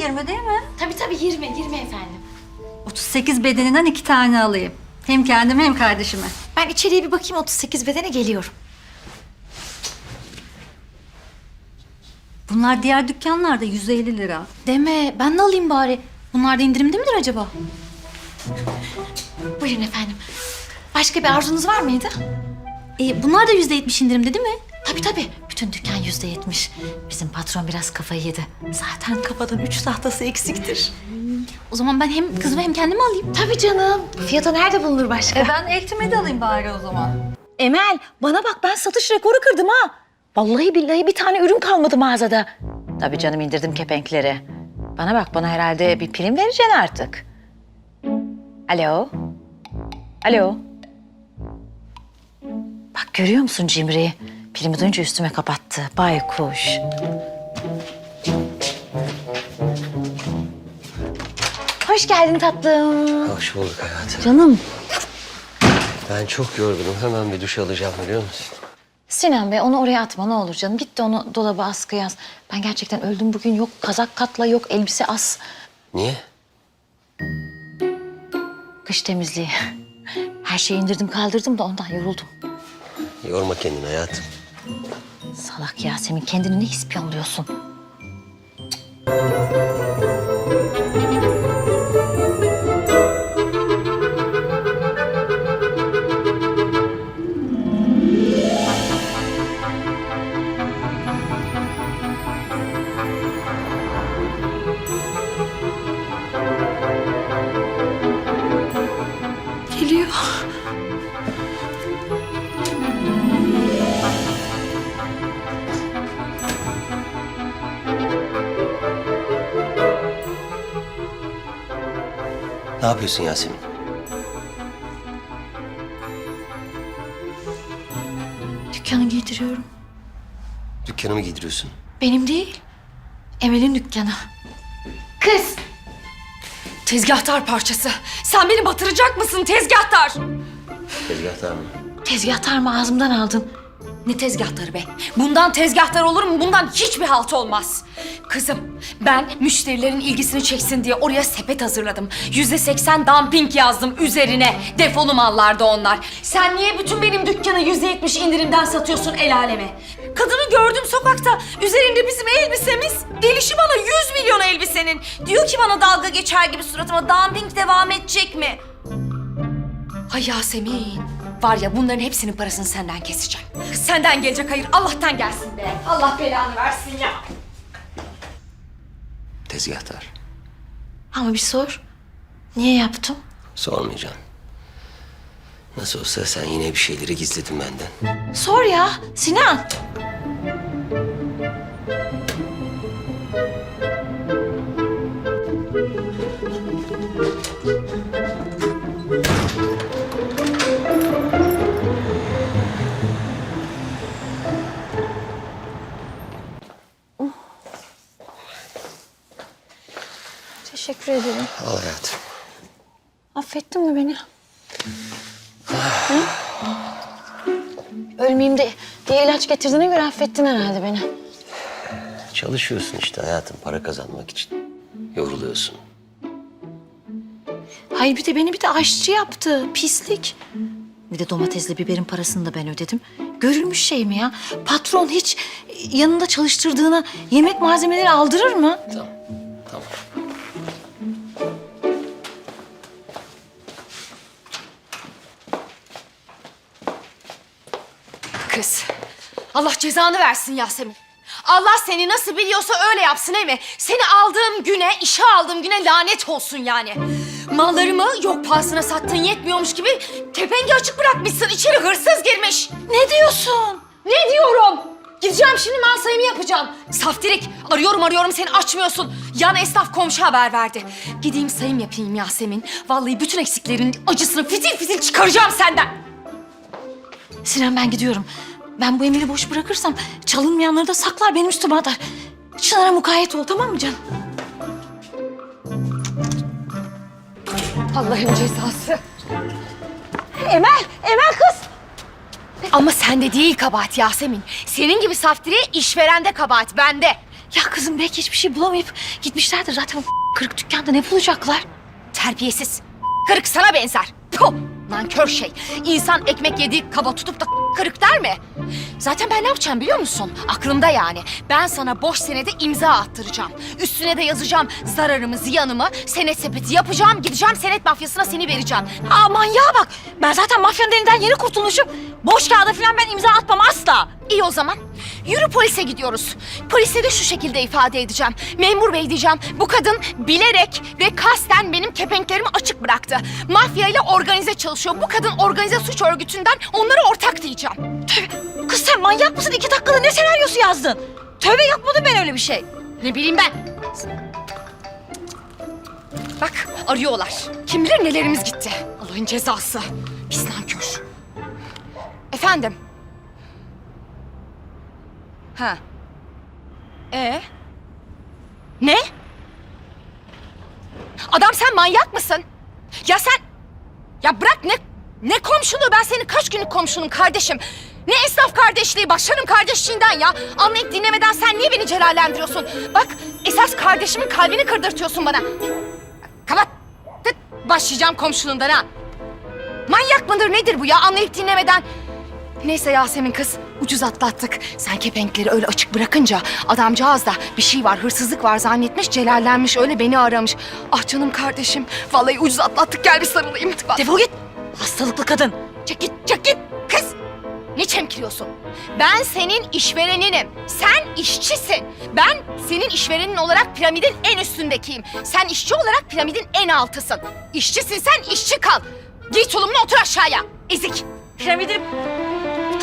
20 değil mi? Tabii tabii 20, 20 efendim. 38 bedeninden iki tane alayım. Hem kendime hem kardeşime. Ben içeriye bir bakayım 38 bedene geliyorum. Bunlar diğer dükkanlarda 150 lira. Deme ben de alayım bari. Bunlar da indirimde midir acaba? Buyurun efendim. Başka bir arzunuz var mıydı? E, bunlar da yüzde yetmiş indirimde değil mi? Tabii tabii. Bütün dükkan yüzde yetmiş. Bizim patron biraz kafayı yedi. Zaten kafadan üç tahtası eksiktir. O zaman ben hem kızımı hem kendimi alayım. Tabii canım. Fiyata nerede bulunur başka? E ben eltime de alayım bari o zaman. Emel bana bak ben satış rekoru kırdım ha. Vallahi billahi bir tane ürün kalmadı mağazada. Tabii canım indirdim kepenkleri. Bana bak bana herhalde bir prim vereceksin artık. Alo? Alo? Bak görüyor musun Cimri? Primi duyunca üstüme kapattı. Baykuş. Hoş geldin tatlım. Hoş bulduk hayatım. Canım. Ben çok yorgunum. Hemen bir duş alacağım biliyor musun? Sinan Bey onu oraya atma ne olur canım. Git de onu dolaba askıya yaz. Ben gerçekten öldüm bugün. Yok kazak katla yok elbise as. Niye? Kış temizliği. Her şeyi indirdim kaldırdım da ondan yoruldum. Yorma kendini hayatım. Salak Yasemin kendini ne ispiyonluyorsun? Ne yapıyorsun Yasemin? Dükkanı giydiriyorum. Dükkanımı giydiriyorsun. Benim değil. Emel'in dükkanı. Kız! Tezgahtar parçası. Sen beni batıracak mısın tezgahtar? Tezgahtar mı? Tezgahtar mı ağzımdan aldın? Ne tezgahtarı be? Bundan tezgahtar olur mu? Bundan hiçbir halt olmaz. Kızım, ben müşterilerin ilgisini çeksin diye oraya sepet hazırladım. Yüzde seksen dumping yazdım üzerine. Defolu mallarda onlar. Sen niye bütün benim dükkanı yüzde yetmiş indirimden satıyorsun el aleme? Kadını gördüm sokakta. Üzerinde bizim elbisemiz. Gelişi bana yüz milyon elbisenin. Diyor ki bana dalga geçer gibi suratıma dumping devam edecek mi? Ay Yasemin. Var ya bunların hepsinin parasını senden keseceğim. Kız senden gelecek hayır Allah'tan gelsin be. Allah belanı versin ya. Tezgahtar. Ama bir sor. Niye yaptım? Sormayacağım. Nasıl olsa sen yine bir şeyleri gizledin benden. Sor ya Sinan. Al hayatım. Affettin mi beni? Hı? Ölmeyeyim de diye ilaç getirdiğine göre affettin herhalde beni. Çalışıyorsun işte hayatım para kazanmak için. Yoruluyorsun. Hayır bir de beni bir de aşçı yaptı. Pislik. Bir de domatesli biberin parasını da ben ödedim. Görülmüş şey mi ya? Patron hiç yanında çalıştırdığına yemek malzemeleri aldırır mı? Tamam. Tamam. Allah cezanı versin Yasemin. Allah seni nasıl biliyorsa öyle yapsın değil mi? Seni aldığım güne, işe aldığım güne lanet olsun yani. Mallarımı yok pahasına sattığın yetmiyormuş gibi kepengi açık bırakmışsın. İçeri hırsız girmiş. Ne diyorsun? Ne diyorum? Gideceğim şimdi mal sayımı yapacağım. Saftirik arıyorum arıyorum seni açmıyorsun. Yan esnaf komşu haber verdi. Gideyim sayım yapayım Yasemin. Vallahi bütün eksiklerin acısını fitil fitil çıkaracağım senden. Sinan ben gidiyorum. Ben bu Emir'i boş bırakırsam çalınmayanları da saklar benim üstüme atar. Çınar'a mukayyet ol tamam mı canım? Allah'ın cezası. Emel, Emel kız. Ama sende değil kabahat Yasemin. Senin gibi saftiriye işverende kabahat bende. Ya kızım belki hiçbir şey bulamayıp gitmişlerdir. Zaten o kırık dükkanda ne bulacaklar? Terbiyesiz. Kırık sana benzer. Nankör şey. İnsan ekmek yediği kaba tutup da kırık der mi? Zaten ben ne yapacağım biliyor musun? Aklımda yani. Ben sana boş senede imza attıracağım. Üstüne de yazacağım zararımı, ziyanımı, senet sepeti yapacağım. Gideceğim senet mafyasına seni vereceğim. Aman ya bak. Ben zaten mafyanın elinden yeni kurtulmuşum. Boş kağıda falan ben imza atmam asla. İyi o zaman. Yürü polise gidiyoruz. Polise de şu şekilde ifade edeceğim. Memur bey diyeceğim. Bu kadın bilerek ve kasten benim kepenklerimi açık bıraktı. Mafya ile organize çalışıyor. Bu kadın organize suç örgütünden onlara ortak diyeceğim. Tövbe. Kız sen manyak mısın? İki dakikada ne senaryosu yazdın? Tövbe yapmadım ben öyle bir şey. Ne bileyim ben. Bak arıyorlar. Kim bilir nelerimiz gitti. Allah'ın cezası. Pis nankör. Efendim. Ha. Ee? Ne? Adam sen manyak mısın? Ya sen... Ya bırak ne... Ne komşuluğu? Ben senin kaç günlük komşunun kardeşim. Ne esnaf kardeşliği, başlarım kardeşliğinden ya. Anlayıp dinlemeden sen niye beni celallendiriyorsun? Bak esas kardeşimin kalbini kırdırtıyorsun bana. Kapat. Başlayacağım komşuluğundan ha. Manyak mıdır nedir bu ya anlayıp dinlemeden? Neyse Yasemin kız ucuz atlattık. Sen kepenkleri öyle açık bırakınca adamcağız da bir şey var hırsızlık var zannetmiş celallenmiş öyle beni aramış. Ah canım kardeşim vallahi ucuz atlattık gel bir sarılayım. Defol git. Hastalıklı kadın. Çek git, çek git kız. Ne çemkiriyorsun? Ben senin işvereninim. Sen işçisin. Ben senin işverenin olarak piramidin en üstündekiyim. Sen işçi olarak piramidin en altısın. İşçisin sen işçi kal. Giy tulumunu otur aşağıya. Ezik.